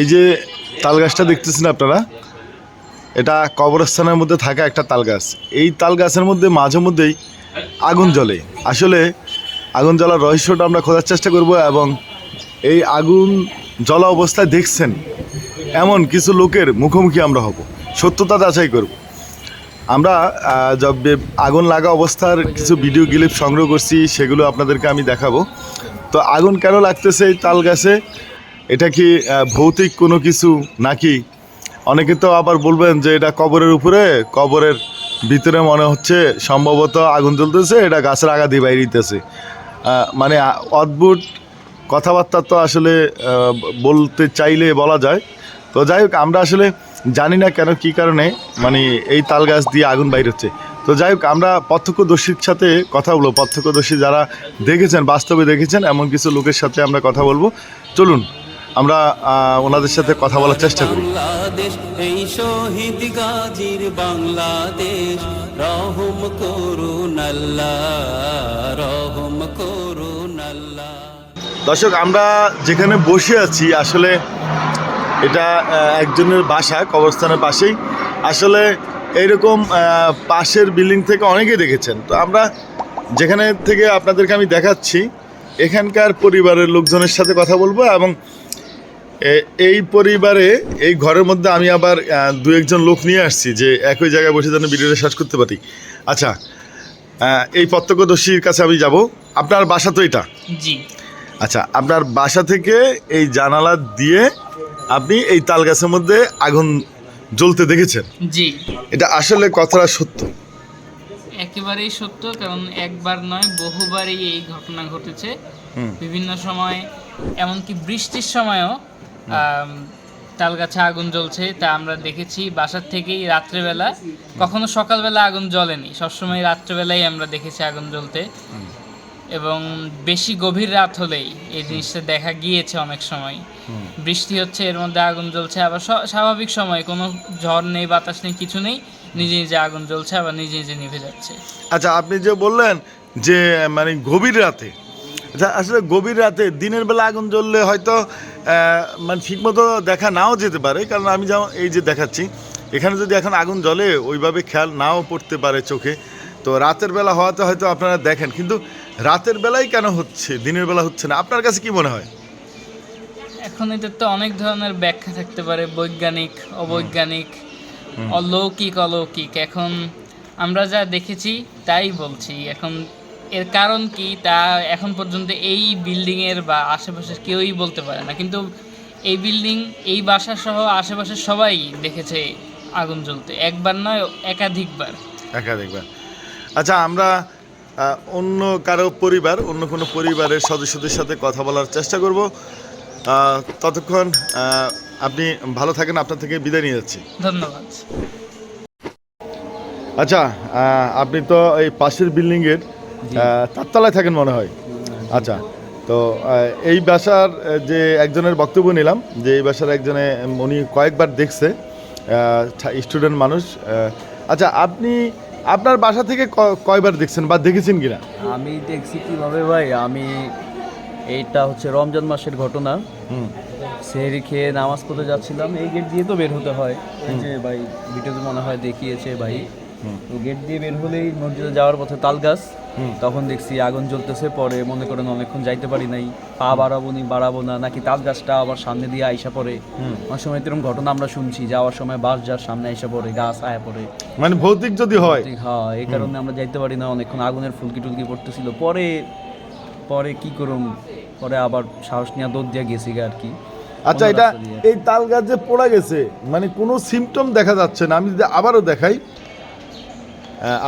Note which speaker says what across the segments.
Speaker 1: এই যে তাল গাছটা দেখতেছেন আপনারা? এটা কবরস্থানের মধ্যে থাকা একটা তাল গাছ এই তাল গাছের মধ্যে মাঝে মধ্যেই আগুন জ্বলে। আসলে আগুন জ্বলার রহস্যটা আমরা খোঁজার চেষ্টা করব এবং এই আগুন জ্বলা অবস্থায় দেখছেন এমন কিছু লোকের মুখোমুখি আমরা হব। সত্যতা যাচাই করব। আমরা আগুন লাগা অবস্থার কিছু ভিডিও ক্লিপ সংগ্রহ করছি, সেগুলো আপনাদেরকে আমি দেখাবো। তো আগুন কেন লাগতেছে এই তাল গাছে এটা কি ভৌতিক কোনো কিছু নাকি? অনেকে তো আবার বলবেন যে এটা কবরের উপরে, কবরের ভিতরে মনে হচ্ছে সম্ভবত আগুন জ্বলতেছে, এটা গাছের আগা দিয়ে বাইরিতেছে মানে অদ্ভুত কথাবার্তা তো আসলে বলতে চাইলে বলা যায়। তো যাই হোক, আমরা আসলে জানি না কেন, কি কারণে মানে এই তাল গাছ দিয়ে আগুন বাইর হচ্ছে তো যাই হোক, আমরা প্রত্যক্ষদর্শীর সাথে কথা বলব। প্রত্যক্ষদর্শী যারা দেখেছেন, বাস্তবে দেখেছেন, এমন কিছু লোকের সাথে আমরা কথা বলব। চলুন আমরা ওনাদের সাথে কথা বলার চেষ্টা করি।
Speaker 2: এই শহীদ গাজীর বাংলাদেশ রহম করুন আল্লাহ রহম করুন আল্লাহ।
Speaker 1: দর্শক আমরা যেখানে বসে আছি আসলে এটা একজনের বাসা কবরস্থানের পাশেই। আসলে এইরকম পাশের বিল্ডিং থেকে অনেকেই দেখেছেন। তো আমরা যেখানে থেকে আপনাদেরকে আমি দেখাচ্ছি এখানকার পরিবারের লোকজনের সাথে কথা বলব এবং এই পরিবারে এই ঘরের মধ্যে আমি আবার দু একজন লোক নিয়ে আসছি যে একই জায়গায় বসে যেন ভিডিওটা শেষ করতে পারি। আচ্ছা এই প্রত্যক্ষদর্শীর কাছে আমি যাব। আপনার বাসা তো এটা?
Speaker 3: জি।
Speaker 1: আচ্ছা আপনার বাসা থেকে এই জানালা দিয়ে আপনি এই তাল গাছের মধ্যে আগুন জ্বলতে দেখেছেন?
Speaker 3: জি।
Speaker 1: এটা আসলে কথাটা সত্য?
Speaker 3: একেবারেই সত্য কারণ একবার নয় বহুবারই এই ঘটনা ঘটেছে। বিভিন্ন সময় এমনকি বৃষ্টির সময়ও তাল গাছে আগুন জ্বলছে তা আমরা দেখেছি বাসার থেকেই রাত্রেবেলা। কখনো সকালবেলা আগুন জ্বলেনি সবসময় রাত্রেবেলাই আমরা দেখেছি আগুন জ্বলতে। এবং বেশি গভীর রাত হলেই এই জিনিসটা দেখা গিয়েছে অনেক সময়। বৃষ্টি হচ্ছে এর মধ্যে আগুন জ্বলছে আবার স্বাভাবিক সময় কোনো ঝড় নেই বাতাস নেই কিছু নেই নিজে নিজে আগুন জ্বলছে আবার নিজে নিজে নিভে যাচ্ছে।
Speaker 1: আচ্ছা আপনি যে বললেন যে মানে গভীর রাতে আচ্ছা আসলে গভীর রাতে দিনের বেলা আগুন জ্বললে হয়তো মানে ঠিকমতো দেখা নাও যেতে পারে কারণ আমি যেমন এই যে দেখাচ্ছি এখানে যদি এখন আগুন জ্বলে ওইভাবে খেয়াল নাও পড়তে পারে চোখে। তো রাতের বেলা হওয়াতে হয়তো আপনারা দেখেন কিন্তু রাতের বেলায় কেন হচ্ছে দিনের বেলা হচ্ছে না? আপনার কাছে কি মনে হয়?
Speaker 3: এখন এটার তো অনেক ধরনের ব্যাখ্যা থাকতে পারে বৈজ্ঞানিক অবৈজ্ঞানিক অলৌকিক অলৌকিক। এখন আমরা যা দেখেছি তাই বলছি। এখন এর কারণ কি তা এখন পর্যন্ত এই বিল্ডিংয়ের বা আশেপাশের কেউই বলতে পারে না। কিন্তু এই বিল্ডিং এই বাসা সহ আশেপাশের সবাই দেখেছে আগুন জ্বলতে। একবার নয় একাধিকবার।
Speaker 1: একাধিকবার। আচ্ছা আমরা অন্য কারও পরিবার অন্য কোনো পরিবারের সদস্যদের সাথে কথা বলার চেষ্টা করব। ততক্ষণ আপনি ভালো থাকেন আপনার থেকে বিদায় নিয়ে যাচ্ছি।
Speaker 3: ধন্যবাদ।
Speaker 1: আচ্ছা আপনি তো এই পাশের বিল্ডিংয়ের তারতলায় থাকেন মনে হয়। আচ্ছা তো এই বাসার যে একজনের বক্তব্য নিলাম যে এই বাসার একজনে উনি কয়েকবার দেখছে স্টুডেন্ট মানুষ আচ্ছা আপনি আপনার বাসা থেকে কয়বার দেখছেন বা দেখেছেন কিনা?
Speaker 4: আমি দেখছি কীভাবে ভাই আমি এইটা হচ্ছে রমজান মাসের ঘটনা।
Speaker 1: হুম।
Speaker 4: সেহরি খেয়ে নামাজ পড়তে যাচ্ছিলাম এই গেট দিয়ে তো বের হতে হয়। যে ভাই ভিডিওতে মনে হয় দেখিয়েছে ভাই। তো গেট দিয়ে বের হলেই মসজিদে যাওয়ার পথে তাল গাছ। তখন দেখছি আগুন জ্বলতেছে পরে মনে করেন অনেকক্ষণ যাইতে পারি নাই। পা বাড়াবো নি বাড়াবো না নাকি তাল গাছটা আবার সামনে দিয়ে আইসা পড়ে। অনেক সময় এরকম ঘটনা আমরা শুনছি যাওয়ার সময় বাস যার সামনে আইসা পড়ে গাছ আয়া পড়ে।
Speaker 1: মানে ভৌতিক যদি হয়।
Speaker 4: হ্যাঁ এই কারণে আমরা যাইতে পারি না অনেকক্ষণ আগুনের ফুলকি টুলকি পড়তেছিল। পরে পরে কি করুম? পরে আবার সাহস নিয়ে দৌড় দিয়ে গেছি গা আর কি।
Speaker 1: আচ্ছা এটা এই তাল গাছ যে পড়া গেছে মানে কোনো সিমটম দেখা যাচ্ছে না। আমি যদি আবারও দেখাই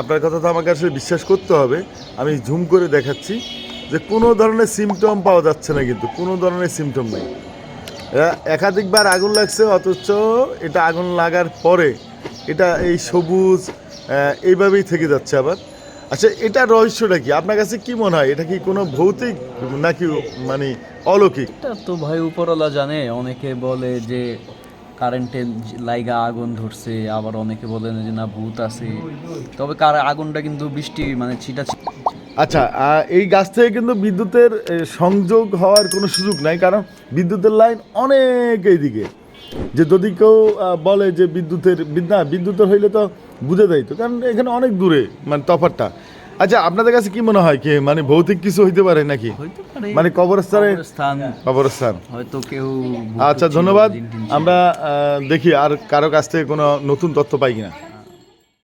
Speaker 1: আপনার কথা তো আমাকে আসলে বিশ্বাস করতে হবে। আমি ঝুম করে দেখাচ্ছি যে কোনো ধরনের সিমটম পাওয়া যাচ্ছে না কিন্তু, কোনো ধরনের সিমটম নেই। একাধিকবার আগুন লাগছে, অথচ এটা আগুন লাগার পরে এটা এই সবুজ এইভাবেই থেকে যাচ্ছে আবার। আচ্ছা এটা রহস্যটা কি? আপনার কাছে কি মনে হয়? এটা কি কোনো ভৌতিক নাকি মানে অলৌকিক?
Speaker 4: তো ভাই উপরওয়ালা জানে, অনেকে বলে যে কারেন্টের লাইগা আগুন ধরছে, আবার অনেকে বলেন যে না, ভূত আছে। তবে কার আগুনটা কিন্তু বৃষ্টি মানে ছিটা
Speaker 1: আচ্ছা এই গাছ থেকে কিন্তু বিদ্যুতের সংযোগ হওয়ার কোনো সুযোগ নাই, কারণ বিদ্যুতের লাইন অনেক এইদিকে। যে যদি কেউ বলে যে বিদ্যুতের না, বিদ্যুতের হইলে তো বুঝে দেয় তো, কারণ এখানে অনেক দূরে মানে তফাতটা আচ্ছা আপনাদের কাছে কি মনে হয়? কি মানে ভৌতিক কিছু হইতে পারে নাকি? মানে কবরস্থানে কবরস্থান।
Speaker 4: হয়তো কেউ
Speaker 1: আচ্ছা ধন্যবাদ। আমরা আহ, দেখি আর কারও কাছ থেকে কোনো নতুন তথ্য পাই কিনা।